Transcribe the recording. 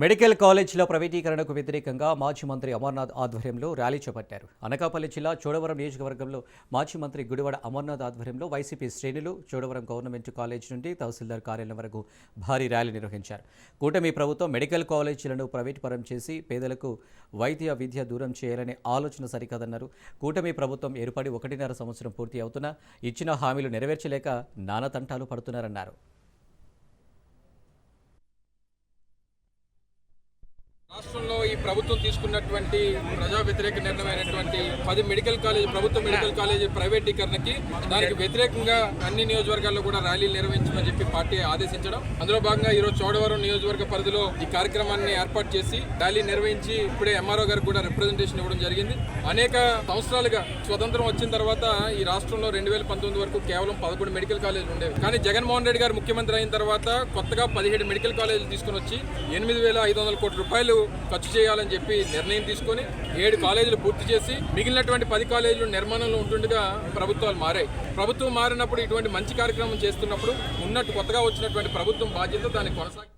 Medical కాలేజీల ప్రైవేటీకరణకు వ్యతిరేకంగా మాజీ మంత్రి అమర్నాథ్ ఆధ్వర్యంలో ర్యాలీ చేపట్టారు. అనకాపల్లి జిల్లా చోడవరం నియోజకవర్గంలో మాజీ మంత్రి గుడివాడ అమర్నాథ్ ఆధ్వర్యంలో వైసీపీ శ్రేణులు చోడవరం గవర్నమెంట్ కాలేజ్ నుండి తహసీల్దార్ కార్యాలయం వరకు భారీ ర్యాలీ నిర్వహించారు. కూటమి ప్రభుత్వం మెడికల్ కాలేజీలను ప్రైవేట్ చేసి పేదలకు వైద్య విద్య దూరం చేయాలనే ఆలోచన సరికాదన్నారు. కూటమి ప్రభుత్వం ఏర్పడి ఒకటిన్నర సంవత్సరం పూర్తి అవుతున్నా ఇచ్చిన హామీలు నెరవేర్చలేక నానతంటాలు పడుతున్నారన్నారు రాష్ట్రంలో ఈ ప్రభుత్వం తీసుకున్నటువంటి ప్రజా వ్యతిరేక నిర్ణయమైనటువంటి పది మెడికల్ కాలేజ్ ప్రభుత్వ మెడికల్ కాలేజీ ప్రైవేటీకరణకి దానికి వ్యతిరేకంగా అన్ని నియోజకవర్గాల్లో కూడా ర్యాలీలు నిర్వహించమని చెప్పి పార్టీ ఆదేశించడం. అందులో భాగంగా ఈరోజు చోడవరం నియోజకవర్గ పరిధిలో ఈ కార్యక్రమాన్ని ఏర్పాటు చేసి ర్యాలీ నిర్వహించి ఇప్పుడే ఎంఆర్ఓ గారికి కూడా రిప్రజెంటేషన్ ఇవ్వడం జరిగింది. అనేక సంవత్సరాలుగా స్వతంత్రం వచ్చిన తర్వాత ఈ రాష్ట్రంలో రెండు వేల పంతొమ్మిది వరకు కేవలం పదకొండు మెడికల్ కాలేజీలు ఉండేవి. కానీ జగన్మోహన్ రెడ్డి గారు ముఖ్యమంత్రి అయిన తర్వాత కొత్తగా పదిహేడు మెడికల్ కాలేజీలు తీసుకుని వచ్చి ఎనిమిది వేల ఐదు వందల కోట్ల రూపాయలు ఖర్చు చేయాలని చెప్పి నిర్ణయం తీసుకొని ఏడు కాలేజీలు పూర్తి చేసి మిగిలినటువంటి పది కాలేజీలు నిర్మాణంలో ఉంటుండగా ప్రభుత్వాలు మారాయి. ప్రభుత్వం మారినప్పుడు ఇటువంటి మంచి కార్యక్రమం చేస్తున్నప్పుడు ఉన్నట్టు కొత్తగా వచ్చినటువంటి ప్రభుత్వం బాధ్యత దాన్ని కొనసాగి